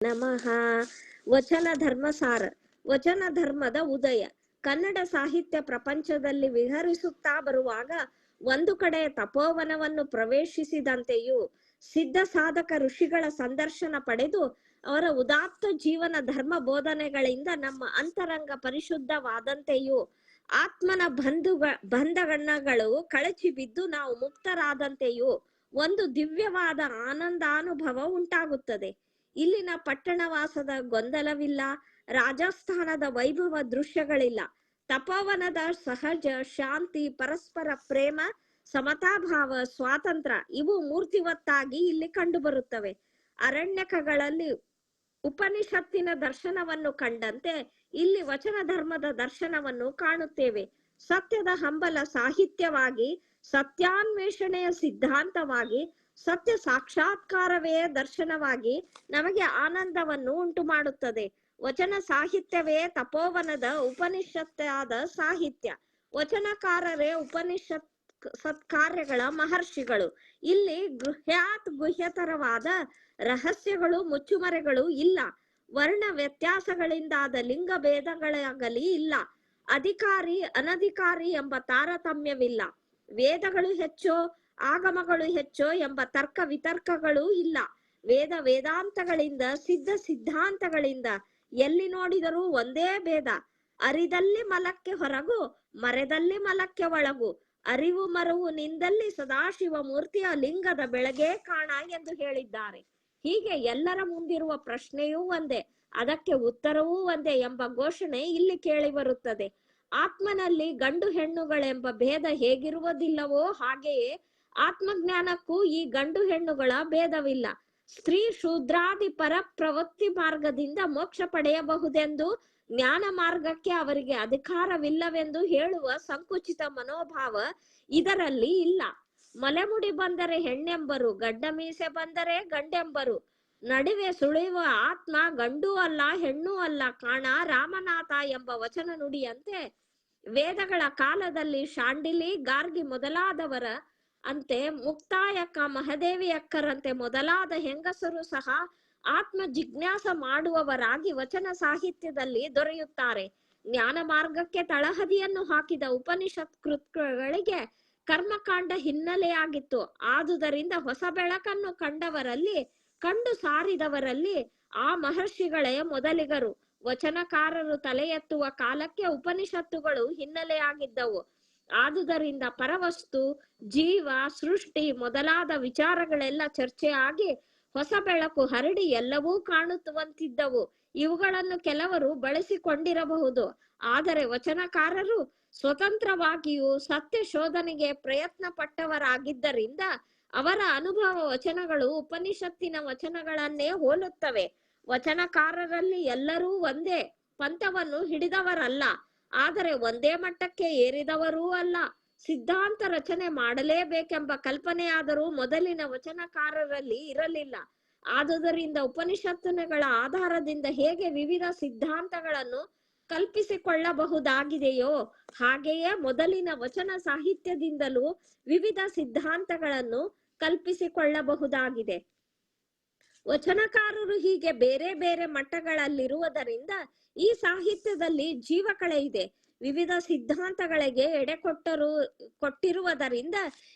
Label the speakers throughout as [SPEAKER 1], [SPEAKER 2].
[SPEAKER 1] ನಮಃ. ವಚನ ಧರ್ಮ ಸಾರ. ವಚನ ಧರ್ಮದ ಉದಯ. ಕನ್ನಡ ಸಾಹಿತ್ಯ ಪ್ರಪಂಚದಲ್ಲಿ ವಿಹರಿಸುತ್ತಾ ಬರುವಾಗ ಒಂದು ಕಡೆ ತಪೋವನವನ್ನು ಪ್ರವೇಶಿಸಿದಂತೆಯೂ ಸಿದ್ಧ ಸಾಧಕ ಋಷಿಗಳ ಸಂದರ್ಶನ ಪಡೆದು ಅವರ ಉದಾತ್ತ ಜೀವನ ಧರ್ಮ ಬೋಧನೆಗಳಿಂದ ನಮ್ಮ ಅಂತರಂಗ ಪರಿಶುದ್ಧವಾದಂತೆಯೂ ಆತ್ಮನ ಬಂಧುಗ, ಬಂಧಗಣ್ಣಗಳು ಕಳಚಿ ಬಿದ್ದು ನಾವು ಮುಕ್ತರಾದಂತೆಯೂ ಒಂದು ದಿವ್ಯವಾದ ಆನಂದಾನುಭವ ಉಂಟಾಗುತ್ತದೆ. ಇಲ್ಲಿನ ಪಟ್ಟಣವಾಸದ ಗೊಂದಲವಿಲ್ಲ, ರಾಜಸ್ಥಾನದ ವೈಭವ ದೃಶ್ಯಗಳಿಲ್ಲ. ತಪೋವನದ ಸಹಜ ಶಾಂತಿ, ಪರಸ್ಪರ ಪ್ರೇಮ ಸಮತಾಭಾವ ಸ್ವಾತಂತ್ರ್ಯ ಇವು ಮೂರ್ತಿವತ್ತಾಗಿ ಇಲ್ಲಿ ಕಂಡುಬರುತ್ತವೆ. ಅರಣ್ಯಕಗಳಲ್ಲಿ ಉಪನಿಷತ್ತಿನ ದರ್ಶನವನ್ನು ಕಂಡಂತೆ ಇಲ್ಲಿ ವಚನ ಧರ್ಮದ ದರ್ಶನವನ್ನು ಕಾಣುತ್ತೇವೆ. ಸತ್ಯದ ಹಂಬಲ ಸಾಹಿತ್ಯವಾಗಿ, ಸತ್ಯಾನ್ವೇಷಣೆಯ ಸಿದ್ಧಾಂತವಾಗಿ ಸತ್ಯ ಸಾಕ್ಷಾತ್ಕಾರವೇ ದರ್ಶನವಾಗಿ ನಮಗೆ ಆನಂದವನ್ನು ಉಂಟು ಮಾಡುತ್ತದೆ ವಚನ ಸಾಹಿತ್ಯವೇ ತಪೋವನದ ಉಪನಿಷತ್ತಾದ ಸಾಹಿತ್ಯ. ವಚನಕಾರರೇ ಉಪನಿಷತ್ ಸತ್ಕಾರ್ಯಗಳ ಮಹರ್ಷಿಗಳು. ಇಲ್ಲಿ ಗೃಹ್ಯಾತ್ ಗುಹ್ಯತರವಾದ ರಹಸ್ಯಗಳು, ಮುಚ್ಚುಮರೆಗಳು ಇಲ್ಲ. ವರ್ಣ ವ್ಯತ್ಯಾಸಗಳಿಂದಾದ ಲಿಂಗ ಭೇದಗಳಾಗಲಿ ಇಲ್ಲ. ಅಧಿಕಾರಿ, ಅನಧಿಕಾರಿ ಎಂಬ ತಾರತಮ್ಯವಿಲ್ಲ. ವೇದಗಳು ಹೆಚ್ಚೋ ಆಗಮಗಳು ಹೆಚ್ಚೋ ಎಂಬ ತರ್ಕ ವಿತರ್ಕಗಳು ಇಲ್ಲ. ವೇದ ವೇದಾಂತಗಳಿಂದ, ಸಿದ್ಧ ಸಿದ್ಧಾಂತಗಳಿಂದ ಎಲ್ಲಿ ನೋಡಿದರೂ ಒಂದೇ ಭೇದ. ಅರಿದಲ್ಲಿ ಮಲಕ್ಕೆ ಹೊರಗು, ಮರೆದಲ್ಲಿ ಮಲಕ್ಕೆ ಒಳಗು. ಅರಿವು ಮರವು ನಿಂದಲ್ಲಿ ಸದಾಶಿವ ಮೂರ್ತಿಯ ಲಿಂಗದ ಬೆಳಗ್ಗೆ ಕಾಣ ಎಂದು ಹೇಳಿದ್ದಾರೆ. ಹೀಗೆ ಎಲ್ಲರ ಮುಂದಿರುವ ಪ್ರಶ್ನೆಯೂ ಒಂದೇ, ಅದಕ್ಕೆ ಉತ್ತರವೂ ಒಂದೇ ಎಂಬ ಘೋಷಣೆ ಇಲ್ಲಿ ಕೇಳಿ ಬರುತ್ತದೆ. ಆತ್ಮನಲ್ಲಿ ಗಂಡು ಹೆಣ್ಣುಗಳೆಂಬ ಭೇದ ಹೇಗಿರುವುದಿಲ್ಲವೋ ಹಾಗೆಯೇ ಆತ್ಮಜ್ಞಾನಕ್ಕೂ ಈ ಗಂಡು ಹೆಣ್ಣುಗಳ ಭೇದವಿಲ್ಲ. ಸ್ತ್ರೀ ಶೂದ್ರಾದಿ ಪರ ಪ್ರವೃತ್ತಿ ಮಾರ್ಗದಿಂದ ಮೋಕ್ಷ ಪಡೆಯಬಹುದೆಂದು ಜ್ಞಾನ ಮಾರ್ಗಕ್ಕೆ ಅವರಿಗೆ ಅಧಿಕಾರವಿಲ್ಲವೆಂದು ಹೇಳುವ ಸಂಕುಚಿತ ಮನೋಭಾವ ಇದರಲ್ಲಿ ಇಲ್ಲ. ಮಲೆಮುಡಿ ಬಂದರೆ ಹೆಣ್ಣೆಂಬರು ಗಡ್ಡ ಮೀಸೆ ಬಂದರೆ ಗಂಡೆಂಬರು. ನಡುವೆ ಸುಳಿಯುವ ಆತ್ಮ ಗಂಡು ಅಲ್ಲ, ಹೆಣ್ಣು ಅಲ್ಲ, ಕಾಣ ರಾಮನಾಥ ಎಂಬ ವಚನ ನುಡಿಯಂತೆ. ವೇದಗಳ ಕಾಲದಲ್ಲಿ ಶಾಂಡಿಲಿ, ಗಾರ್ಗಿ ಮೊದಲಾದವರ ಅಂತೆ ಮುಕ್ತಾಯಕ್ಕ ಮಹದೇವಿ ಅಕ್ಕರಂತೆ ಮೊದಲಾದ ಹೆಂಗಸರು ಸಹ ಆತ್ಮ ಜಿಜ್ಞಾಸ ಮಾಡುವವರಾಗಿ ವಚನ ಸಾಹಿತ್ಯದಲ್ಲಿ ದೊರೆಯುತ್ತಾರೆ. ಜ್ಞಾನ ಮಾರ್ಗಕ್ಕೆ ತಳಹದಿಯನ್ನು ಹಾಕಿದ ಉಪನಿಷತ್ ಕೃತ್ಗಳಿಗೆ ಕರ್ಮಕಾಂಡ ಹಿನ್ನೆಲೆಯಾಗಿತ್ತು ಆದುದರಿಂದ ಹೊಸ ಬೆಳಕನ್ನು ಕಂಡವರಲ್ಲಿ, ಕಂಡು ಸಾರಿದವರಲ್ಲಿ ಆ ಮಹರ್ಷಿಗಳೇ ಮೊದಲಿಗರು. ವಚನಕಾರರು ತಲೆ ಎತ್ತುವ ಕಾಲಕ್ಕೆ ಉಪನಿಷತ್ತುಗಳು ಹಿನ್ನೆಲೆಯಾಗಿದ್ದವು. ಆದುದರಿಂದ ಪರವಸ್ತು, ಜೀವ, ಸೃಷ್ಟಿ ಮೊದಲಾದ ವಿಚಾರಗಳೆಲ್ಲ ಚರ್ಚೆ ಆಗಿ ಹೊಸ ಬೆಳಕು ಹರಡಿ ಎಲ್ಲವೂ ಕಾಣುತ್ತುವಂತಿದ್ದವು. ಇವುಗಳನ್ನು ಕೆಲವರು ಬಳಸಿಕೊಂಡಿರಬಹುದು. ಆದರೆ ವಚನಕಾರರು ಸ್ವತಂತ್ರವಾಗಿಯೂ ಸತ್ಯ ಶೋಧನೆಗೆ ಪ್ರಯತ್ನ ಪಟ್ಟವರಾಗಿದ್ದರಿಂದ ಅವರ ಅನುಭವ ವಚನಗಳು ಉಪನಿಷತ್ತಿನ ವಚನಗಳನ್ನೇ ಹೋಲುತ್ತವೆ. ವಚನಕಾರರಲ್ಲಿ ಎಲ್ಲರೂ ಒಂದೇ ಪಂಥವನ್ನು ಹಿಡಿದವರಲ್ಲ. ಆದರೆ ಒಂದೇ ಮಟ್ಟಕ್ಕೆ ಏರಿದವರೂ ಅಲ್ಲ. ಸಿದ್ಧಾಂತ ರಚನೆ ಮಾಡಲೇಬೇಕೆಂಬ ಕಲ್ಪನೆಯಾದರೂ ಮೊದಲಿನ ವಚನಕಾರರಲ್ಲಿ ಇರಲಿಲ್ಲ. ಆದುದರಿಂದ ಉಪನಿಷತ್ತುಗಳ ಆಧಾರದಿಂದ ಹೇಗೆ ವಿವಿಧ ಸಿದ್ಧಾಂತಗಳನ್ನು ಕಲ್ಪಿಸಿಕೊಳ್ಳಬಹುದಾಗಿದೆಯೋ, ಹಾಗೆಯೇ ಮೊದಲಿನ ವಚನ ಸಾಹಿತ್ಯದಿಂದಲೂ ವಿವಿಧ ಸಿದ್ಧಾಂತಗಳನ್ನು ಕಲ್ಪಿಸಿಕೊಳ್ಳಬಹುದಾಗಿದೆ. ವಚನಕಾರರು ಹೀಗೆ ಬೇರೆ ಬೇರೆ ಮಟ್ಟಗಳಲ್ಲಿರುವುದರಿಂದ ಈ ಸಾಹಿತ್ಯದಲ್ಲಿ ಜೀವಕಳೆ ಇದೆ. ವಿವಿಧ ಸಿದ್ಧಾಂತಗಳಿಗೆ ಎಡೆ ಕೊಟ್ಟರು, ಕೊಟ್ಟಿರುವುದರಿಂದ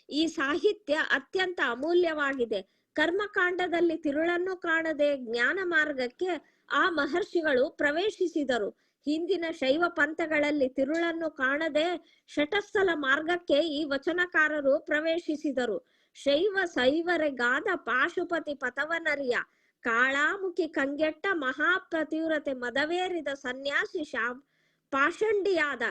[SPEAKER 1] ಈ ಸಾಹಿತ್ಯ ಅತ್ಯಂತ ಅಮೂಲ್ಯವಾಗಿದೆ. ಕರ್ಮಕಾಂಡದಲ್ಲಿ ತಿರುಳನ್ನು ಕಾಣದೆ ಜ್ಞಾನ ಮಾರ್ಗಕ್ಕೆ ಆ ಮಹರ್ಷಿಗಳು ಪ್ರವೇಶಿಸಿದರು. ಹಿಂದಿನ ಶೈವ ಪಂಥಗಳಲ್ಲಿ ತಿರುಳನ್ನು ಕಾಣದೆ ಶಟಸ್ಥಲ ಮಾರ್ಗಕ್ಕೆ ಈ ವಚನಕಾರರು ಪ್ರವೇಶಿಸಿದರು. ಶೈವ ಸೈವರೆಗಾದ ಪಾಶುಪತಿ ಪಥವನರಿಯ ಕಾಳಾಮುಖಿ ಕಂಗೆಟ್ಟ ಮಹಾಪ್ರತಿವ್ರತೆ ಮದವೇರಿದ ಸನ್ಯಾಸಿ ಶಾಮ್ ಪಾಷಂಡಿಯಾದ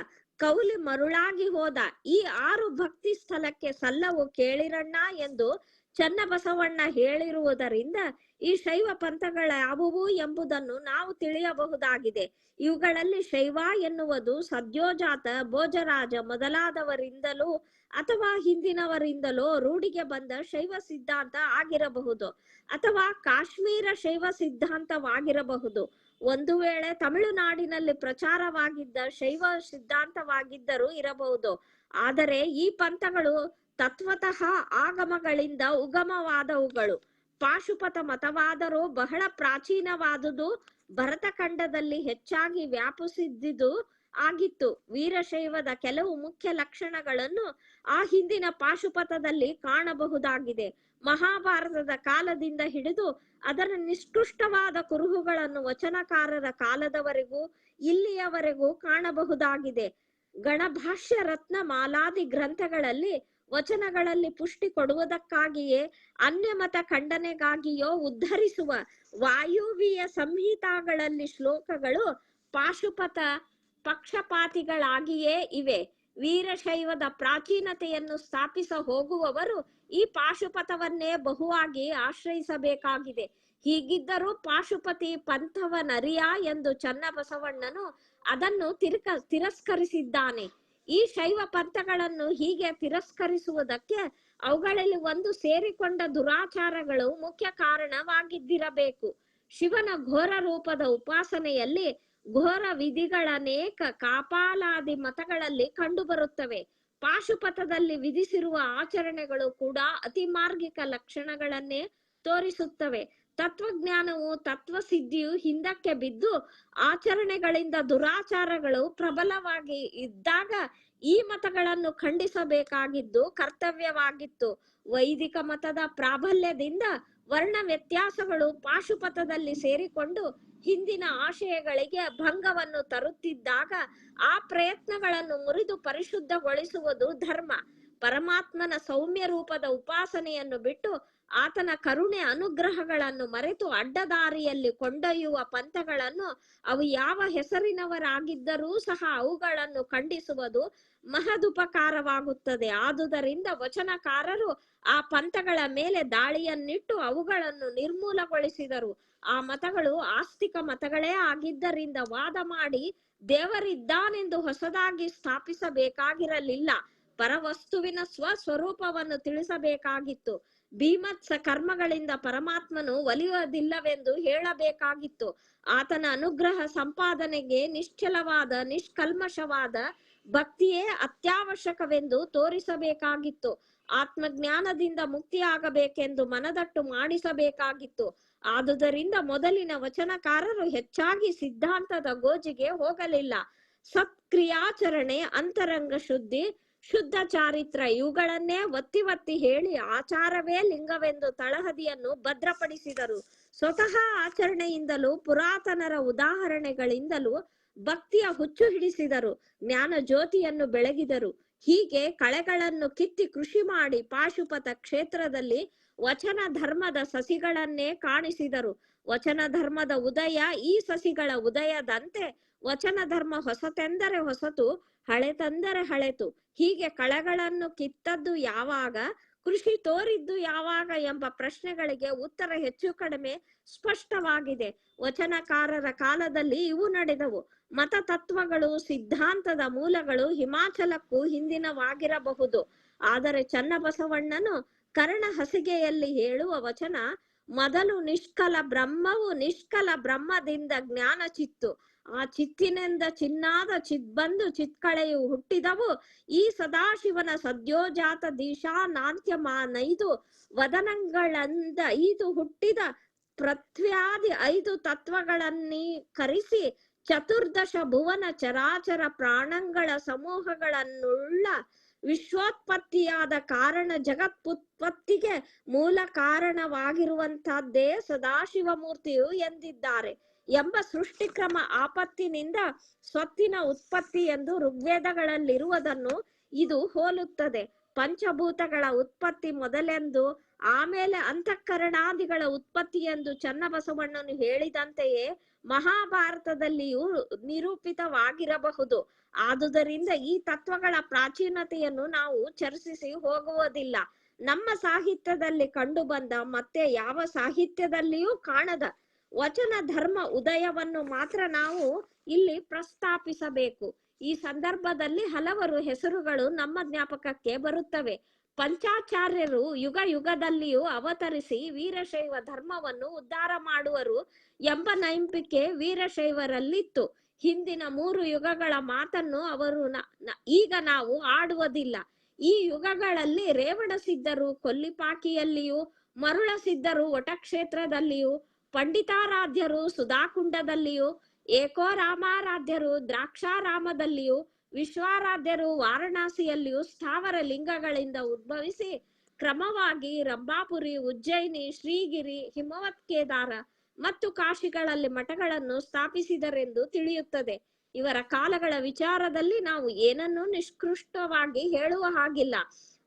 [SPEAKER 1] ಕೌಲಿ ಮರುಳಾಗಿ ಹೋದ ಈ ಆರು ಭಕ್ತಿ ಸ್ಥಳಕ್ಕೆ ಸಲ್ಲವು ಕೇಳಿರಣ್ಣ ಎಂದು ಚನ್ನಬಸವಣ್ಣ ಹೇಳಿರುವುದರಿಂದ ಈ ಶೈವ ಪಂಥಗಳ ಯಾವುವು ಎಂಬುದನ್ನು ನಾವು ತಿಳಿಯಬಹುದಾಗಿದೆ. ಇವುಗಳಲ್ಲಿ ಶೈವ ಎನ್ನುವುದು ಸದ್ಯೋಜಾತ ಭೋಜರಾಜ ಮೊದಲಾದವರಿಂದಲೂ ಅಥವಾ ಹಿಂದಿನವರಿಂದಲೋ ರೂಢಿಗೆ ಬಂದ ಶೈವ ಸಿದ್ಧಾಂತ ಆಗಿರಬಹುದು ಅಥವಾ ಕಾಶ್ಮೀರ ಶೈವ ಸಿದ್ಧಾಂತವಾಗಿರಬಹುದು. ಒಂದು ವೇಳೆ ತಮಿಳುನಾಡಿನಲ್ಲಿ ಪ್ರಚಾರವಾಗಿದ್ದ ಶೈವ ಸಿದ್ಧಾಂತವಾಗಿದ್ದರೂ ಇರಬಹುದು. ಆದರೆ ಈ ಪಂಥಗಳು ತತ್ವತಃ ಆಗಮಗಳಿಂದ ಉಗಮವಾದವುಗಳು. ಪಾಶುಪತ ಮತವಾದರೂ ಬಹಳ ಪ್ರಾಚೀನವಾದುದು, ಭರತಖಂಡದಲ್ಲಿ ಹೆಚ್ಚಾಗಿ ವ್ಯಾಪಿಸಿದ್ದುದು ಆಗಿತ್ತು. ವೀರಶೈವದ ಕೆಲವು ಮುಖ್ಯ ಲಕ್ಷಣಗಳನ್ನು ಆ ಹಿಂದಿನ ಪಾಶುಪಥದಲ್ಲಿ ಕಾಣಬಹುದಾಗಿದೆ. ಮಹಾಭಾರತದ ಕಾಲದಿಂದ ಹಿಡಿದು ಅದರ ನಿಷ್ಕೃಷ್ಟವಾದ ಕುರುಹುಗಳನ್ನು ವಚನಕಾರರ ಕಾಲದವರೆಗೂ, ಇಲ್ಲಿಯವರೆಗೂ ಕಾಣಬಹುದಾಗಿದೆ. ಗಣಭಾಷ್ಯ ರತ್ನ ಮಾಲಾದಿ ಗ್ರಂಥಗಳಲ್ಲಿ ವಚನಗಳಲ್ಲಿ ಪುಷ್ಟಿ ಕೊಡುವುದಕ್ಕಾಗಿಯೇ ಅನ್ಯಮತ ಖಂಡನೆಗಾಗಿಯೋ ಉದ್ಧರಿಸುವ ವಾಯುವಿಯ ಸಂಹಿತಾಗಳಲ್ಲಿ ಶ್ಲೋಕಗಳು ಪಾಶುಪತ ಪಕ್ಷಪಾತಿಗಳಾಗಿಯೇ ಇವೆ. ವೀರಶೈವದ ಪ್ರಾಚೀನತೆಯನ್ನು ಸ್ಥಾಪಿಸ ಹೋಗುವವರು ಈ ಪಾಶುಪಥವನ್ನೇ ಬಹುವಾಗಿ ಆಶ್ರಯಿಸಬೇಕಾಗಿದೆ. ಹೀಗಿದ್ದರೂ ಪಾಶುಪತಿ ಪಂಥವ ನರಿಯ ಎಂದು ಚನ್ನಬಸವಣ್ಣನು ಅದನ್ನು ತಿರ್ಕ ತಿರಸ್ಕರಿಸಿದ್ದಾನೆ. ಈ ಶೈವ ಪಂಥಗಳನ್ನು ಹೀಗೆ ತಿರಸ್ಕರಿಸುವುದಕ್ಕೆ ಅವುಗಳಲ್ಲಿ ಒಂದು ಸೇರಿಕೊಂಡ ದುರಾಚಾರಗಳು ಮುಖ್ಯ ಕಾರಣವಾಗಿದ್ದಿರಬೇಕು. ಶಿವನ ಘೋರ ರೂಪದ ಉಪಾಸನೆಯಲ್ಲಿ ಘೋರ ವಿಧಿಗಳನೇಕ ಕಾಪಾಲಾದಿ ಮತಗಳಲ್ಲಿ ಕಂಡುಬರುತ್ತವೆ. ಪಾಶುಪಥದಲ್ಲಿ ವಿಧಿಸಿರುವ ಆಚರಣೆಗಳು ಕೂಡ ಅತಿಮಾರ್ಗಿಕ ಲಕ್ಷಣಗಳನ್ನೇ ತೋರಿಸುತ್ತವೆ. ತತ್ವಜ್ಞಾನವು ತತ್ವಸಿದ್ಧಿಯು ಹಿಂದಕ್ಕೆ ಬಿದ್ದು ಆಚರಣೆಗಳಿಂದ ದುರಾಚಾರಗಳು ಪ್ರಬಲವಾಗಿ ಇದ್ದಾಗ ಈ ಮತಗಳನ್ನು ಖಂಡಿಸಬೇಕಾಗಿದ್ದು ಕರ್ತವ್ಯವಾಗಿತ್ತು. ವೈದಿಕ ಮತದ ಪ್ರಾಬಲ್ಯದಿಂದ ವರ್ಣ ವ್ಯತ್ಯಾಸಗಳು ಪಾಶುಪಥದಲ್ಲಿ ಸೇರಿಕೊಂಡು ಹಿಂದಿನ ಆಶಯಗಳಿಗೆ ಭಂಗವನ್ನು ತರುತ್ತಿದ್ದಾಗ ಆ ಪ್ರಯತ್ನಗಳನ್ನು ಮುರಿದು ಪರಿಶುದ್ಧಗೊಳಿಸುವುದು ಧರ್ಮ. ಪರಮಾತ್ಮನ ಸೌಮ್ಯ ರೂಪದ ಉಪಾಸನೆಯನ್ನು ಬಿಟ್ಟು ಆತನ ಕರುಣೆ ಅನುಗ್ರಹಗಳನ್ನು ಮರೆತು ಅಡ್ಡದಾರಿಯಲ್ಲಿ ಕೊಂಡೊಯ್ಯುವ ಪಂಥಗಳನ್ನು ಅವು ಯಾವ ಹೆಸರಿನವರಾಗಿದ್ದರೂ ಸಹ ಅವುಗಳನ್ನು ಖಂಡಿಸುವುದು ಮಹದುಪಕಾರವಾಗುತ್ತದೆ. ಆದುದರಿಂದ ವಚನಕಾರರು ಆ ಪಂಥಗಳ ಮೇಲೆ ದಾಳಿಯನ್ನಿಟ್ಟು ಅವುಗಳನ್ನು ನಿರ್ಮೂಲಗೊಳಿಸಿದರು. ಆ ಮತಗಳು ಆಸ್ತಿಕ ಮತಗಳೇ ಆಗಿದ್ದರಿಂದ ವಾದ ಮಾಡಿ ದೇವರಿದ್ದಾನೆಂದು ಹೊಸದಾಗಿ ಸ್ಥಾಪಿಸಬೇಕಾಗಿರಲಿಲ್ಲ. ಪರವಸ್ತುವಿನ ಸ್ವಸ್ವರೂಪವನ್ನು ತಿಳಿಸಬೇಕಾಗಿತ್ತು. ಭೀಮತ್ಸ ಕರ್ಮಗಳಿಂದ ಪರಮಾತ್ಮನು ಒಲಿಯುವುದಿಲ್ಲವೆಂದು ಹೇಳಬೇಕಾಗಿತ್ತು. ಆತನ ಅನುಗ್ರಹ ಸಂಪಾದನೆಗೆ ನಿಶ್ಚಲವಾದ, ನಿಷ್ಕಲ್ಮಶವಾದ ಭಕ್ತಿಯೇ ಅತ್ಯವಶ್ಯಕವೆಂದು ತೋರಿಸಬೇಕಾಗಿತ್ತು. ಆತ್ಮಜ್ಞಾನದಿಂದ ಮುಕ್ತಿಯಾಗಬೇಕೆಂದು ಮನದಟ್ಟು ಮಾಡಿಸಬೇಕಾಗಿತ್ತು. ಆದುದರಿಂದ ಮೊದಲಿನ ವಚನಕಾರರು ಹೆಚ್ಚಾಗಿ ಸಿದ್ಧಾಂತದ ಗೋಜಿಗೆ ಹೋಗಲಿಲ್ಲ. ಸತ್ಕ್ರಿಯಾಚರಣೆ, ಅಂತರಂಗ ಶುದ್ಧಿ, ಶುದ್ಧ ಚಾರಿತ್ರ ಇವುಗಳನ್ನೇ ಒತ್ತಿ ಒತ್ತಿ ಹೇಳಿ ಆಚಾರವೇ ಲಿಂಗವೆಂದು ತಳಹದಿಯನ್ನು ಭದ್ರಪಡಿಸಿದರು. ಸ್ವತಃ ಆಚರಣೆಯಿಂದಲೂ ಪುರಾತನರ ಉದಾಹರಣೆಗಳಿಂದಲೂ ಭಕ್ತಿಯ ಹುಚ್ಚು ಹಿಡಿಸಿದರು. ಜ್ಞಾನ ಜ್ಯೋತಿಯನ್ನು ಬೆಳಗಿದರು. ಹೀಗೆ ಕಳೆಗಳನ್ನು ಕಿತ್ತಿ ಕೃಷಿ ಮಾಡಿ ಪಾಶುಪತ ಕ್ಷೇತ್ರದಲ್ಲಿ ವಚನ ಧರ್ಮದ ಸಸಿಗಳನ್ನೇ ಕಾಣಿಸಿದರು. ವಚನ ಧರ್ಮದ ಉದಯ ಈ ಸಸಿಗಳ ಉದಯದಂತೆ ವಚನ ಧರ್ಮ ಹೊಸತೆಂದರೆ ಹೊಸತು, ಹಳೆತಂದರೆ ಹಳೆತು. ಹೀಗೆ ಕಳೆಗಳನ್ನು ಕಿತ್ತದ್ದು ಯಾವಾಗ, ಕೃಷಿ ತೋರಿದ್ದು ಯಾವಾಗ ಎಂಬ ಪ್ರಶ್ನೆಗಳಿಗೆ ಉತ್ತರ ಹೆಚ್ಚು ಕಡಿಮೆ ಸ್ಪಷ್ಟವಾಗಿದೆ. ವಚನಕಾರರ ಕಾಲದಲ್ಲಿ ಇವು ನಡೆದವು. ಮತ ತತ್ವಗಳು ಸಿದ್ಧಾಂತದ ಮೂಲಗಳು ಹಿಮಾಚಲಕ್ಕೂ ಹಿಂದಿನವಾಗಿರಬಹುದು. ಆದರೆ ಚನ್ನಬಸವಣ್ಣನು ಕರ್ಣ ಹಸಿಗೆಯಲ್ಲಿ ಹೇಳುವ ವಚನ, ಮೊದಲು ನಿಷ್ಕಲ ಬ್ರಹ್ಮವು ನಿಷ್ಕಲ ಬ್ರಹ್ಮದಿಂದ ಜ್ಞಾನ ಚಿತ್ತು. ಆ ಚಿತ್ತಿನಿಂದ ಚಿನ್ನಾದ ಚಿದ್ಬಂದು ಚಿತ್ಕಳೆಯು ಹುಟ್ಟಿದವು. ಈ ಸದಾಶಿವನ ಸದ್ಯೋಜಾತ ದೀಶಾ ನಾಂತ್ಯಮಾನೈದು ವದನಗಳಂದ ಐದು ಹುಟ್ಟಿದ ಪೃಥ್ವ್ಯಾದಿ ಐದು ತತ್ವಗಳನ್ನೀ ಕರಿಸಿ ಚತುರ್ದಶ ಭುವನ ಚರಾಚರ ಪ್ರಾಣಗಳ ಸಮೂಹಗಳನ್ನುಳ್ಳ ವಿಶ್ವೋತ್ಪತ್ತಿಯಾದ ಕಾರಣ ಜಗತ್ಪುತ್ಪತ್ತಿಗೆ ಮೂಲ ಕಾರಣವಾಗಿರುವಂತಹದ್ದೇ ಸದಾಶಿವಮೂರ್ತಿಯು ಎಂದಿದ್ದಾರೆ ಎಂಬ ಸೃಷ್ಟಿಕ್ರಮ ಆಪತ್ತಿನಿಂದ ಸ್ವತ್ತಿನ ಉತ್ಪತ್ತಿ ಎಂದು ಋಗ್ವೇದಗಳಲ್ಲಿರುವುದನ್ನು ಇದು ಹೋಲುತ್ತದೆ. ಪಂಚಭೂತಗಳ ಉತ್ಪತ್ತಿ ಮೊದಲೆಂದು ಆಮೇಲೆ ಅಂತಃಕರಣಾದಿಗಳ ಉತ್ಪತ್ತಿ ಎಂದು ಚನ್ನಬಸವಣ್ಣನು ಹೇಳಿದಂತೆಯೇ ಮಹಾಭಾರತದಲ್ಲಿಯೂ ನಿರೂಪಿತವಾಗಿರಬಹುದು. ಆದುದರಿಂದ ಈ ತತ್ವಗಳ ಪ್ರಾಚೀನತೆಯನ್ನು ನಾವು ಚರ್ಚಿಸಿ ಹೋಗುವುದಿಲ್ಲ. ನಮ್ಮ ಸಾಹಿತ್ಯದಲ್ಲಿ ಕಂಡುಬಂದ ಮತ್ತೆ ಯಾವ ಸಾಹಿತ್ಯದಲ್ಲಿಯೂ ಕಾಣದ ವಚನ ಧರ್ಮ ಉದಯವನ್ನು ಮಾತ್ರ ನಾವು ಇಲ್ಲಿ ಪ್ರಸ್ತಾಪಿಸಬೇಕು. ಈ ಸಂದರ್ಭದಲ್ಲಿ ಹಲವರು ಹೆಸರುಗಳು ನಮ್ಮ ಜ್ಞಾಪಕಕ್ಕೆ ಬರುತ್ತವೆ. ಪಂಚಾಚಾರ್ಯರು ಯುಗ ಯುಗದಲ್ಲಿಯೂ ಅವತರಿಸಿ ವೀರಶೈವ ಧರ್ಮವನ್ನು ಉದ್ಧಾರ ಮಾಡುವರು ಎಂಬ ನಂಬಿಕೆ ವೀರಶೈವರಲ್ಲಿತ್ತು. ಹಿಂದಿನ ಮೂರು ಯುಗಗಳ ಮಾತನ್ನು ಅವರು ಈಗ ನಾವು ಆಡುವುದಿಲ್ಲ. ಈ ಯುಗಗಳಲ್ಲಿ ರೇವಣ ಸಿದ್ಧರು ಕೊಲ್ಲಿಪಾಕಿಯಲ್ಲಿಯೂ, ಮರುಳ ಸಿದ್ಧರು ವಟಕ್ಷೇತ್ರದಲ್ಲಿಯೂ, ಪಂಡಿತಾರಾಧ್ಯರು ಸುಧಾಕುಂಡದಲ್ಲಿಯೂ ಏಕೋರಾಮಾರಾಧ್ಯರು ದ್ರಾಕ್ಷಾರಾಮದಲ್ಲಿಯೂ ವಿಶ್ವಾರಾಧ್ಯರು ವಾರಣಾಸಿಯಲ್ಲಿಯೂ ಸ್ಥಾವರ ಲಿಂಗಗಳಿಂದ ಉದ್ಭವಿಸಿ ಕ್ರಮವಾಗಿ ರಂಭಾಪುರಿ, ಉಜ್ಜಯಿನಿ, ಶ್ರೀಗಿರಿ ಹಿಮವತ್ ಕೇದಾರ ಮತ್ತು ಕಾಶಿಗಳಲ್ಲಿ ಮಠಗಳನ್ನು ಸ್ಥಾಪಿಸಿದರೆಂದು ತಿಳಿಯುತ್ತದೆ. ಇವರ ಕಾಲಗಳ ವಿಚಾರದಲ್ಲಿ ನಾವು ಏನನ್ನೂ ನಿಷ್ಕೃಷ್ಟವಾಗಿ ಹೇಳುವ ಹಾಗಿಲ್ಲ.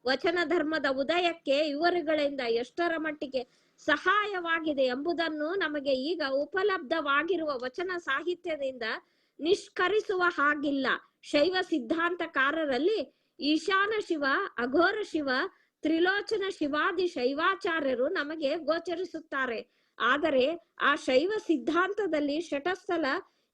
[SPEAKER 1] ವಚನ ಧರ್ಮದ ಉದಯಕ್ಕೆ ಇವರುಗಳಿಂದ ಎಷ್ಟರ ಮಟ್ಟಿಗೆ ಸಹಾಯವಾಗಿದೆ ಎಂಬುದನ್ನು ನಮಗೆ ಈಗ ಉಪಲಬ್ಧವಾಗಿರುವ ವಚನ ಸಾಹಿತ್ಯದಿಂದ ನಿಷ್ಕರಿಸುವ ಹಾಗಿಲ್ಲ. ಶೈವ ಸಿದ್ಧಾಂತಕಾರರಲ್ಲಿ ಈಶಾನ ಶಿವ, ಅಘೋರ ಶಿವ, ತ್ರಿಲೋಚನ ಶಿವಾದಿ ಶೈವಾಚಾರ್ಯರು ನಮಗೆ ಗೋಚರಿಸುತ್ತಾರೆ. ಆದರೆ ಆ ಶೈವ ಸಿದ್ಧಾಂತದಲ್ಲಿ ಶಟಸ್ಥಲ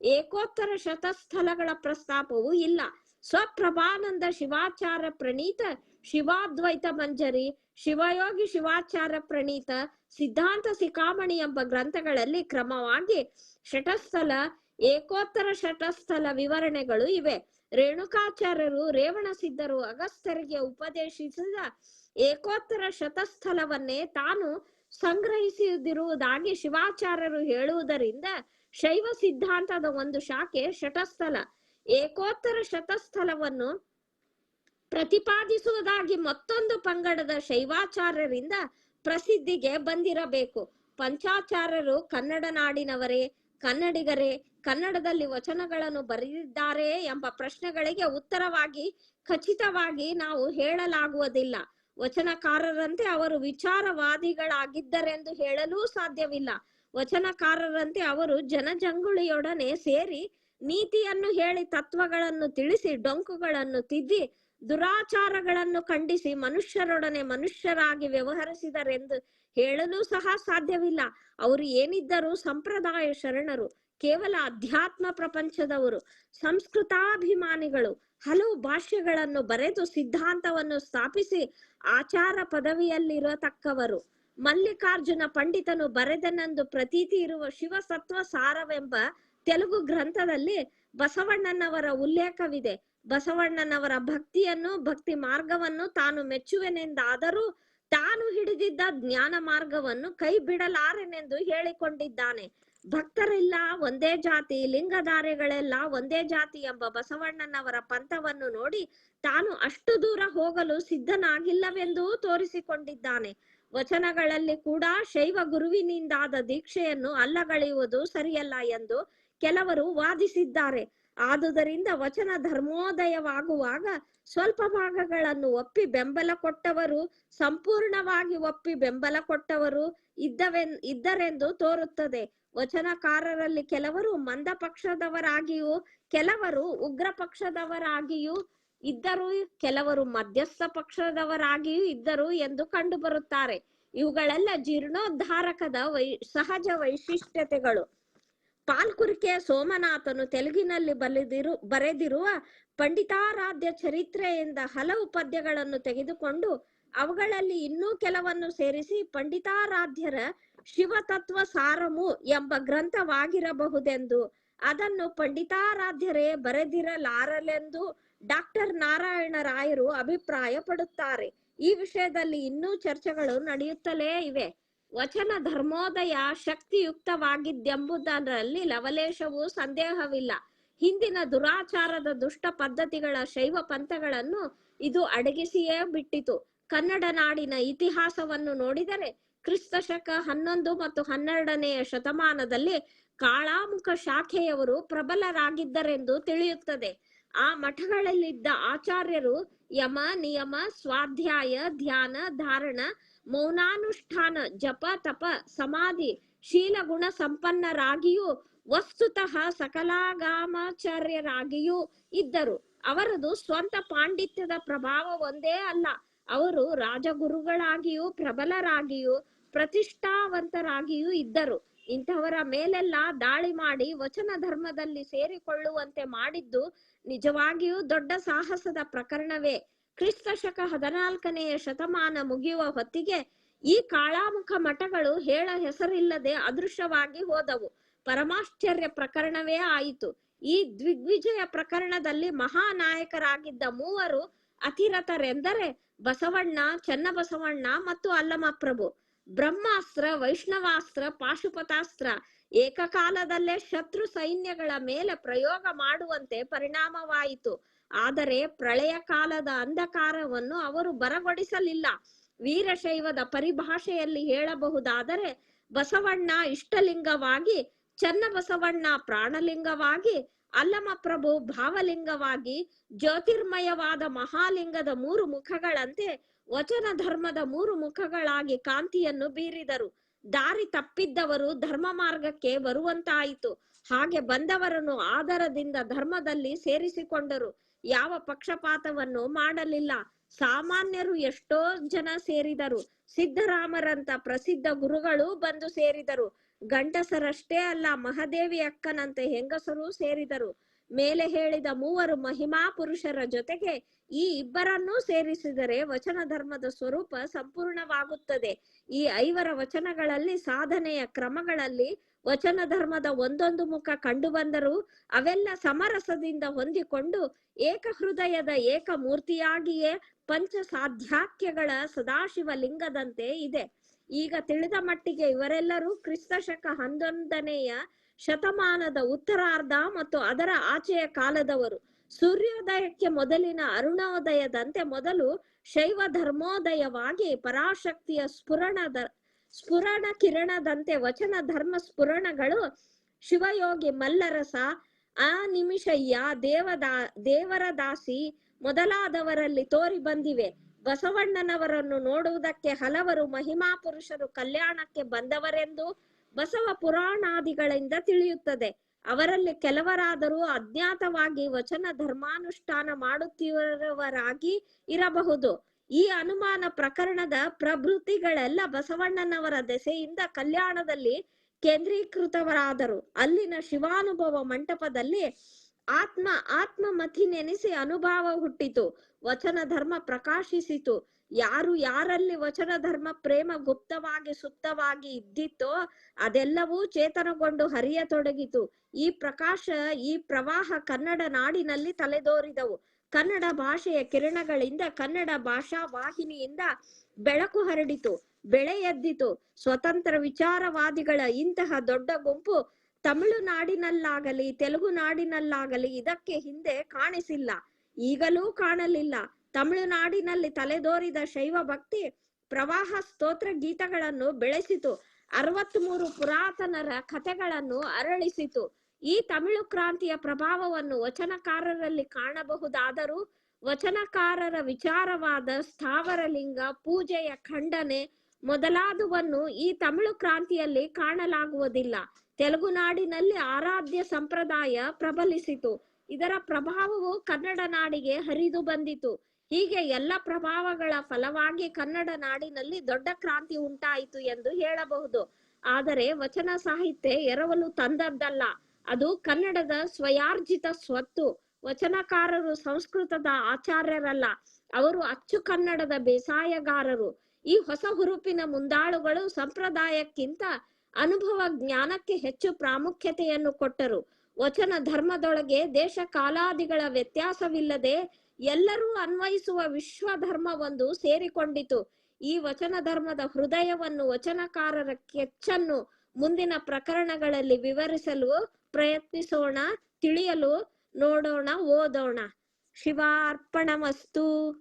[SPEAKER 1] ಏಕೋತ್ತರ ಶತಸ್ಥಲಗಳ ಪ್ರಸ್ತಾಪವೂ ಇಲ್ಲ. ಸ್ವಪ್ರಭಾನಂದ ಶಿವಾಚಾರ ಪ್ರಣೀತ, ಶಿವಾದ್ವೈತ ಮಂಜರಿ, ಶಿವಯೋಗಿ ಶಿವಾಚಾರ ಪ್ರಣೀತ, ಸಿದ್ಧಾಂತ ಸಿಕಾಮಣಿ ಎಂಬ ಗ್ರಂಥಗಳಲ್ಲಿ ಕ್ರಮವಾಗಿ ಶಟಸ್ಥಲ ಏಕೋತ್ತರ ಶಟಸ್ಥಲ ವಿವರಣೆಗಳು ಇವೆ. ರೇಣುಕಾಚಾರ್ಯರು, ರೇವಣ ಸಿದ್ಧರು, ಅಗಸ್ತ್ಯರಿಗೆ ಉಪದೇಶಿಸಿದ ಏಕೋತ್ತರ ಶತಸ್ಥಲವನ್ನೇ ತಾನು ಸಂಗ್ರಹಿಸಿದಿರುವುದಾಗಿ ಶಿವಾಚಾರ್ಯರು ಹೇಳುವುದರಿಂದ ಶೈವ ಸಿದ್ಧಾಂತದ ಒಂದು ಶಾಖೆ ಶಟಸ್ಥಲ ಏಕೋತ್ತರ ಶತಸ್ಥಲವನ್ನು ಪ್ರತಿಪಾದಿಸುವುದಾಗಿ ಮತ್ತೊಂದು ಪಂಗಡದ ಶೈವಾಚಾರ್ಯರಿಂದ ಪ್ರಸಿದ್ಧಿಗೆ ಬಂದಿರಬೇಕು. ಪಂಚಾಚಾರ್ಯರು ಕನ್ನಡ ನಾಡಿನವರೇ, ಕನ್ನಡಿಗರೇ ಕನ್ನಡದಲ್ಲಿ ವಚನಗಳನ್ನು ಬರೆದಿದ್ದಾರೆ ಎಂಬ ಪ್ರಶ್ನೆಗಳಿಗೆ ಉತ್ತರವಾಗಿ, ಖಚಿತವಾಗಿ ನಾವು ಹೇಳಲಾಗುವುದಿಲ್ಲ. ವಚನಕಾರರಂತೆ ಅವರು ವಿಚಾರವಾದಿಗಳಾಗಿದ್ದರೆಂದು ಹೇಳಲೂ ಸಾಧ್ಯವಿಲ್ಲ. ವಚನಕಾರರಂತೆ ಅವರು ಜನಜಂಗುಳಿಯೊಡನೆ ಸೇರಿ ನೀತಿಯನ್ನು ಹೇಳಿ ತತ್ವಗಳನ್ನು ತಿಳಿಸಿ, ಡೊಂಕುಗಳನ್ನು ತಿದ್ದಿ, ದುರಾಚಾರಗಳನ್ನು ಖಂಡಿಸಿ ಮನುಷ್ಯರೊಡನೆ ಮನುಷ್ಯರಾಗಿ ವ್ಯವಹರಿಸಿದರೆಂದು ಹೇಳಲು ಸಹ ಸಾಧ್ಯವಿಲ್ಲ. ಅವರು ಏನಿದ್ದರೂ ಸಂಪ್ರದಾಯ ಶರಣರು. ಕೇವಲ ಅಧ್ಯಾತ್ಮ ಪ್ರಪಂಚದವರು, ಸಂಸ್ಕೃತಾಭಿಮಾನಿಗಳು, ಹಲವು ಭಾಷೆಗಳನ್ನು ಬರೆದು ಸಿದ್ಧಾಂತವನ್ನು ಸ್ಥಾಪಿಸಿ ಆಚಾರ ಪದವಿಯಲ್ಲಿರತಕ್ಕವರು. ಮಲ್ಲಿಕಾರ್ಜುನ ಪಂಡಿತನು ಬರೆದನೆಂದು ಪ್ರತೀತಿ ಇರುವ ಶಿವಸತ್ವ ಸಾರವೆಂಬ ತೆಲುಗು ಗ್ರಂಥದಲ್ಲಿ ಬಸವಣ್ಣನವರ ಉಲ್ಲೇಖವಿದೆ. ಬಸವಣ್ಣನವರ ಭಕ್ತಿಯನ್ನು, ಭಕ್ತಿ ಮಾರ್ಗವನ್ನು ತಾನು ಮೆಚ್ಚುವೆನೆಂದಾದರೂ ತಾನು ಹಿಡಿದಿದ್ದ ಜ್ಞಾನ ಮಾರ್ಗವನ್ನು ಕೈ ಬಿಡಲಾರೆನೆಂದು ಹೇಳಿಕೊಂಡಿದ್ದಾನೆ. ಭಕ್ತರೆಲ್ಲ ಒಂದೇ ಜಾತಿ, ಲಿಂಗಧಾರೆಗಳೆಲ್ಲ ಒಂದೇ ಜಾತಿ ಎಂಬ ಬಸವಣ್ಣನವರ ಪಂಥವನ್ನು ನೋಡಿ ತಾನು ಅಷ್ಟು ದೂರ ಹೋಗಲು ಸಿದ್ಧನಾಗಿಲ್ಲವೆಂದೂ ತೋರಿಸಿಕೊಂಡಿದ್ದಾನೆ. ವಚನಗಳಲ್ಲಿ ಕೂಡ ಶೈವ ಗುರುವಿನಿಂದಾದ ದೀಕ್ಷೆಯನ್ನು ಅಲ್ಲಗಳೆಯುವುದು ಸರಿಯಲ್ಲ ಎಂದು ಕೆಲವರು ವಾದಿಸಿದ್ದಾರೆ. ಆದುದರಿಂದ ವಚನ ಧರ್ಮೋದಯವಾಗುವಾಗ ಸ್ವಲ್ಪ ಭಾಗಗಳನ್ನು ಒಪ್ಪಿ ಬೆಂಬಲ ಕೊಟ್ಟವರು, ಸಂಪೂರ್ಣವಾಗಿ ಒಪ್ಪಿ ಬೆಂಬಲ ಕೊಟ್ಟವರು ಇದ್ದವೆನ್, ಇದ್ದರೆಂದು ತೋರುತ್ತದೆ. ವಚನಕಾರರಲ್ಲಿ ಕೆಲವರು ಮಂದ ಪಕ್ಷದವರಾಗಿಯೂ ಕೆಲವರು ಉಗ್ರ ಪಕ್ಷದವರಾಗಿಯೂ ಇದ್ದರು, ಕೆಲವರು ಮಧ್ಯಸ್ಥ ಪಕ್ಷದವರಾಗಿಯೂ ಇದ್ದರು ಎಂದು ಕಂಡುಬರುತ್ತಾರೆ. ಇವುಗಳೆಲ್ಲ ಜೀರ್ಣೋದ್ಧಾರಕದ ವೈ, ಸಹಜ ವೈಶಿಷ್ಟ್ಯತೆಗಳು. ಪಾಲ್ಕುರಿಕೆಯ ಸೋಮನಾಥನು ತೆಲುಗಿನಲ್ಲಿ ಬರೆದಿರು ಬರೆದಿರುವ ಪಂಡಿತಾರಾಧ್ಯ ಚರಿತ್ರೆಯಿಂದ ಹಲವು ಪದ್ಯಗಳನ್ನು ತೆಗೆದುಕೊಂಡು ಅವುಗಳಲ್ಲಿ ಇನ್ನೂ ಕೆಲವನ್ನು ಸೇರಿಸಿ ಪಂಡಿತಾರಾಧ್ಯರ ಶಿವತತ್ವ ಸಾರಮು ಎಂಬ ಗ್ರಂಥವಾಗಿರಬಹುದೆಂದು. ಅದನ್ನು ಪಂಡಿತಾರಾಧ್ಯರೇ ಬರೆದಿರಲಾರಲೆಂದು ಡಾಕ್ಟರ್ ನಾರಾಯಣ ರಾಯರು ಅಭಿಪ್ರಾಯ ಪಡುತ್ತಾರೆ ಈ ವಿಷಯದಲ್ಲಿ ಇನ್ನೂ ಚರ್ಚೆಗಳು ನಡೆಯುತ್ತಲೇ ಇವೆ. ವಚನ ಧರ್ಮೋದಯ ಶಕ್ತಿಯುಕ್ತವಾಗಿದ್ದೆಂಬುದರಲ್ಲಿ ಲವಲೇಶವು ಸಂದೇಹವಿಲ್ಲ. ಹಿಂದಿನ ದುರಾಚಾರದ ದುಷ್ಟ ಪದ್ಧತಿಗಳ ಶೈವ ಪಂಥಗಳನ್ನು ಇದು ಅಡಗಿಸಿಯೇ ಬಿಟ್ಟಿತು. ಕನ್ನಡ ನಾಡಿನ ಇತಿಹಾಸವನ್ನು ನೋಡಿದರೆ ಕ್ರಿಸ್ತ ಶಕ ಹನ್ನೊಂದು ಮತ್ತು ಹನ್ನೆರಡನೆಯ ಶತಮಾನದಲ್ಲಿ ಕಾಳಾಮುಖ ಶಾಖೆಯವರು ಪ್ರಬಲರಾಗಿದ್ದರೆಂದು ತಿಳಿಯುತ್ತದೆ. ಆ ಮಠಗಳಲ್ಲಿದ್ದ ಆಚಾರ್ಯರು ಯಮ, ನಿಯಮ, ಸ್ವಾಧ್ಯಾಯ, ಧ್ಯಾನ, ಧಾರಣ ಮೌನಾನುಷ್ಠಾನ, ಜಪ, ತಪ, ಸಮಾಧಿ ಶೀಲ ಗುಣ ಸಂಪನ್ನರಾಗಿಯೂ ವಸ್ತುತಃ ಸಕಲಾಗಾಮಾಚಾರ್ಯರಾಗಿಯೂ ಇದ್ದರು. ಅವರದು ಸ್ವಂತ ಪಾಂಡಿತ್ಯದ ಪ್ರಭಾವ ಒಂದೇ ಅಲ್ಲ. ಅವರು ರಾಜಗುರುಗಳಾಗಿಯೂ, ಪ್ರಬಲರಾಗಿಯೂ, ಪ್ರತಿಷ್ಠಾವಂತರಾಗಿಯೂ ಇದ್ದರು. ಇಂಥವರ ಮೇಲೆಲ್ಲ ದಾಳಿ ಮಾಡಿ ವಚನ ಧರ್ಮದಲ್ಲಿ ಸೇರಿಕೊಳ್ಳುವಂತೆ ಮಾಡಿದ್ದು ನಿಜವಾಗಿಯೂ ದೊಡ್ಡ ಸಾಹಸದ ಪ್ರಕರಣವೇ. ಕ್ರಿಸ್ತ ಶಕ ಹದಿನಾಲ್ಕನೆಯ ಶತಮಾನ ಮುಗಿಯುವ ಹೊತ್ತಿಗೆ ಈ ಕಾಳಾಮುಖ ಮಠಗಳು ಹೇಳ ಹೆಸರಿಲ್ಲದೆ ಅದೃಶ್ಯವಾಗಿ ಹೋದವು. ಪರಮಾಶ್ಚರ್ಯ ಪ್ರಕರಣವೇ ಆಯಿತು. ಈ ದ್ವಿಗ್ವಿಜಯ ಪ್ರಕರಣದಲ್ಲಿ ಮಹಾನಾಯಕರಾಗಿದ್ದ ಮೂವರು ಅತಿರಥರೆಂದರೆ ಬಸವಣ್ಣ, ಚನ್ನಬಸವಣ್ಣ ಮತ್ತು ಅಲ್ಲಮಪ್ರಭು. ಬ್ರಹ್ಮಾಸ್ತ್ರ, ವೈಷ್ಣವಾಸ್ತ್ರ, ಪಾಶುಪತಾಸ್ತ್ರ ಏಕಕಾಲದಲ್ಲೇ ಶತ್ರು ಸೈನ್ಯಗಳ ಮೇಲೆ ಪ್ರಯೋಗ ಮಾಡುವಂತೆ ಪರಿಣಾಮವಾಯಿತು. ಆದರೆ ಪ್ರಳಯ ಕಾಲದ ಅಂಧಕಾರವನ್ನು ಅವರು ಬರಗೊಡಿಸಲಿಲ್ಲ. ವೀರಶೈವದ ಪರಿಭಾಷೆಯಲ್ಲಿ ಹೇಳಬಹುದಾದರೆ, ಬಸವಣ್ಣ ಇಷ್ಟಲಿಂಗವಾಗಿ, ಚನ್ನಬಸವಣ್ಣ ಪ್ರಾಣಲಿಂಗವಾಗಿ, ಅಲ್ಲಮಪ್ರಭು ಭಾವಲಿಂಗವಾಗಿ, ಜ್ಯೋತಿರ್ಮಯವಾದ ಮಹಾಲಿಂಗದ ಮೂರು ಮುಖಗಳಂತೆ ವಚನ ಧರ್ಮದ ಮೂರು ಮುಖಗಳಾಗಿ ಕಾಂತಿಯನ್ನು ಬೀರಿದರು. ದಾರಿ ತಪ್ಪಿದ್ದವರು ಧರ್ಮ ಮಾರ್ಗಕ್ಕೆ ಬರುವಂತಾಯಿತು. ಹಾಗೆ ಬಂದವರನ್ನು ಆದರದಿಂದ ಧರ್ಮದಲ್ಲಿ ಸೇರಿಸಿಕೊಂಡರು. ಯಾವ ಪಕ್ಷಪಾತವನ್ನು ಮಾಡಲಿಲ್ಲ. ಸಾಮಾನ್ಯರು ಎಷ್ಟೋ ಜನ ಸೇರಿದರು. ಸಿದ್ದರಾಮರಂತ ಪ್ರಸಿದ್ಧ ಗುರುಗಳು ಬಂದು ಸೇರಿದರು. ಗಂಡಸರಷ್ಟೇ ಅಲ್ಲ, ಮಹಾದೇವಿ ಅಕ್ಕನಂತೆ ಹೆಂಗಸರು ಸೇರಿದರು. ಮೇಲೆ ಹೇಳಿದ ಮೂವರು ಮಹಿಮಾ ಪುರುಷರ ಜೊತೆಗೆ ಈ ಇಬ್ಬರನ್ನೂ ಸೇರಿಸಿದರೆ ವಚನ ಧರ್ಮದ ಸ್ವರೂಪ ಸಂಪೂರ್ಣವಾಗುತ್ತದೆ. ಈ ಐವರ ವಚನಗಳಲ್ಲಿ, ಸಾಧನೆಯ ಕ್ರಮಗಳಲ್ಲಿ ವಚನ ಧರ್ಮದ ಒಂದೊಂದು ಮುಖ ಕಂಡು ಬಂದರೂ ಅವೆಲ್ಲ ಸಮರಸದಿಂದ ಹೊಂದಿಕೊಂಡು ಏಕ ಹೃದಯದ ಏಕ ಮೂರ್ತಿಯಾಗಿಯೇ ಪಂಚ ಸಾಧ್ಯಾಕ್ಯಗಳ ಸದಾಶಿವ ಲಿಂಗದಂತೆ ಇದೆ. ಈಗ ತಿಳಿದ ಮಟ್ಟಿಗೆ ಇವರೆಲ್ಲರೂ ಕ್ರಿಸ್ತ ಶಕ ಹನ್ನೊಂದನೆಯ ಶತಮಾನದ ಉತ್ತರಾರ್ಧ ಮತ್ತು ಅದರ ಆಚೆಯ ಕಾಲದವರು. ಸೂರ್ಯೋದಯಕ್ಕೆ ಮೊದಲಿನ ಅರುಣೋದಯದಂತೆ ಮೊದಲು ಶೈವ ಧರ್ಮೋದಯವಾಗಿ ಪರಾಶಕ್ತಿಯ ಸ್ಫುರಣದ ಸ್ಫುರಣ ಕಿರಣದಂತೆ ವಚನ ಧರ್ಮ ಸ್ಫುರಣಗಳು ಶಿವಯೋಗಿ ಮಲ್ಲರಸ, ಆ ನಿಮಿಷಯ್ಯ ದೇವದಾ ದೇವರ ದಾಸಿ ಮೊದಲಾದವರಲ್ಲಿ ತೋರಿ ಬಂದಿವೆ. ಬಸವಣ್ಣನವರನ್ನು ನೋಡುವುದಕ್ಕೆ ಹಲವರು ಮಹಿಮಾ ಪುರುಷರು ಕಲ್ಯಾಣಕ್ಕೆ ಬಂದವರೆಂದು ಬಸವ ಪುರಾಣಾದಿಗಳಿಂದ ತಿಳಿಯುತ್ತದೆ. ಅವರಲ್ಲಿ ಕೆಲವರಾದರೂ ಅಜ್ಞಾತವಾಗಿ ವಚನ ಧರ್ಮಾನುಷ್ಠಾನ ಮಾಡುತ್ತಿರುವವರಾಗಿ ಇರಬಹುದು. ಈ ಅನುಮಾನ ಪ್ರಕರಣದ ಪ್ರಭೃತಿಗಳೆಲ್ಲ ಬಸವಣ್ಣನವರ ದೆಸೆಯಿಂದ ಕಲ್ಯಾಣದಲ್ಲಿ ಕೇಂದ್ರೀಕೃತವರಾದರು. ಅಲ್ಲಿನ ಶಿವಾನುಭವ ಮಂಟಪದಲ್ಲಿ ಆತ್ಮ ಆತ್ಮ ಮತಿ ನೆನೆಸಿ ಅನುಭವ ಹುಟ್ಟಿತು. ವಚನ ಧರ್ಮ ಪ್ರಕಾಶಿಸಿತು. ಯಾರು ಯಾರಲ್ಲಿ ವಚನ, ಧರ್ಮ, ಪ್ರೇಮ ಗುಪ್ತವಾಗಿ, ಸುಪ್ತವಾಗಿ ಇದ್ದಿತ್ತೋ ಅದೆಲ್ಲವೂ ಚೇತನಗೊಂಡು ಹರಿಯತೊಡಗಿತು. ಈ ಪ್ರಕಾಶ, ಈ ಪ್ರವಾಹ ಕನ್ನಡ ನಾಡಿನಲ್ಲಿ ತಲೆದೋರಿದವು. ಕನ್ನಡ ಭಾಷೆಯ ಕಿರಣಗಳಿಂದ, ಕನ್ನಡ ಭಾಷಾ ವಾಹಿನಿಯಿಂದ ಬೆಳಕು ಹರಡಿತು, ಬೆಳೆ ಎದ್ದಿತು. ಸ್ವತಂತ್ರ ವಿಚಾರವಾದಿಗಳ ಇಂತಹ ದೊಡ್ಡ ಗುಂಪು ತಮಿಳುನಾಡಿನಲ್ಲಾಗಲಿ ತೆಲುಗು ನಾಡಿನಲ್ಲಾಗಲಿ ಇದಕ್ಕೆ ಹಿಂದೆ ಕಾಣಿಸಿಲ್ಲ. ಈಗಲೂ ಕಾಣಲಿಲ್ಲ. ತಮಿಳುನಾಡಿನಲ್ಲಿ ತಲೆದೋರಿದ ಶೈವ ಭಕ್ತಿ ಪ್ರವಾಹ ಸ್ತೋತ್ರ ಗೀತಗಳನ್ನು ಬೆಳೆಸಿತು. ಅರವತ್ಮೂರು ಪುರಾತನರ ಕಥೆಗಳನ್ನು ಅರಳಿಸಿತು. ಈ ತಮಿಳು ಕ್ರಾಂತಿಯ ಪ್ರಭಾವವನ್ನು ವಚನಕಾರರಲ್ಲಿ ಕಾಣಬಹುದಾದರೂ ವಚನಕಾರರ ವಿಚಾರವಾದ ಸ್ಥಾವರಲಿಂಗ, ಪೂಜೆಯ ಖಂಡನೆ ಮೊದಲಾದವನ್ನು ಈ ತಮಿಳು ಕ್ರಾಂತಿಯಲ್ಲಿ ಕಾಣಲಾಗುವುದಿಲ್ಲ. ತೆಲುಗುನಾಡಿನಲ್ಲಿ ಆರಾಧ್ಯ ಸಂಪ್ರದಾಯ ಪ್ರಬಲಿಸಿತು. ಇದರ ಪ್ರಭಾವವು ಕನ್ನಡ ನಾಡಿಗೆ ಹರಿದು ಬಂದಿತು. ಹೀಗೆ ಎಲ್ಲ ಪ್ರಭಾವಗಳ ಫಲವಾಗಿ ಕನ್ನಡ ನಾಡಿನಲ್ಲಿ ದೊಡ್ಡ ಕ್ರಾಂತಿ ಉಂಟಾಯಿತು ಎಂದು ಹೇಳಬಹುದು. ಆದರೆ ವಚನ ಸಾಹಿತ್ಯ ಎರವಲು ತಂದದ್ದಲ್ಲ. ಅದು ಕನ್ನಡದ ಸ್ವಯಾರ್ಜಿತ ಸ್ವತ್ತು. ವಚನಕಾರರು ಸಂಸ್ಕೃತದ ಆಚಾರ್ಯರಲ್ಲ. ಅವರು ಅಚ್ಚು ಕನ್ನಡದ ಬೇಸಾಯಗಾರರು. ಈ ಹೊಸ ಹುರುಪಿನ ಮುಂದಾಳುಗಳು ಸಂಪ್ರದಾಯಕ್ಕಿಂತ ಅನುಭವ ಜ್ಞಾನಕ್ಕೆ ಹೆಚ್ಚು ಪ್ರಾಮುಖ್ಯತೆಯನ್ನು ಕೊಟ್ಟರು. ವಚನ ಧರ್ಮದೊಳಗೆ ದೇಶ ಕಾಲಾದಿಗಳ ವ್ಯತ್ಯಾಸವಿಲ್ಲದೆ ಎಲ್ಲರೂ ಅನ್ವಯಿಸುವ ವಿಶ್ವ ಧರ್ಮವೊಂದು ಸೇರಿಕೊಂಡಿತು. ಈ ವಚನ ಧರ್ಮದ ಹೃದಯವನ್ನು ವಚನಕಾರರ ಕೆಚ್ಚನ್ನು ಮುಂದಿನ ಪ್ರಕರಣಗಳಲ್ಲಿ ವಿವರಿಸಲು ಪ್ರಯತ್ನಿಸೋಣ, ತಿಳಿಯಲು ನೋಡೋಣ, ಓದೋಣ. ಶಿವಾರ್ಪಣಮಸ್ತು.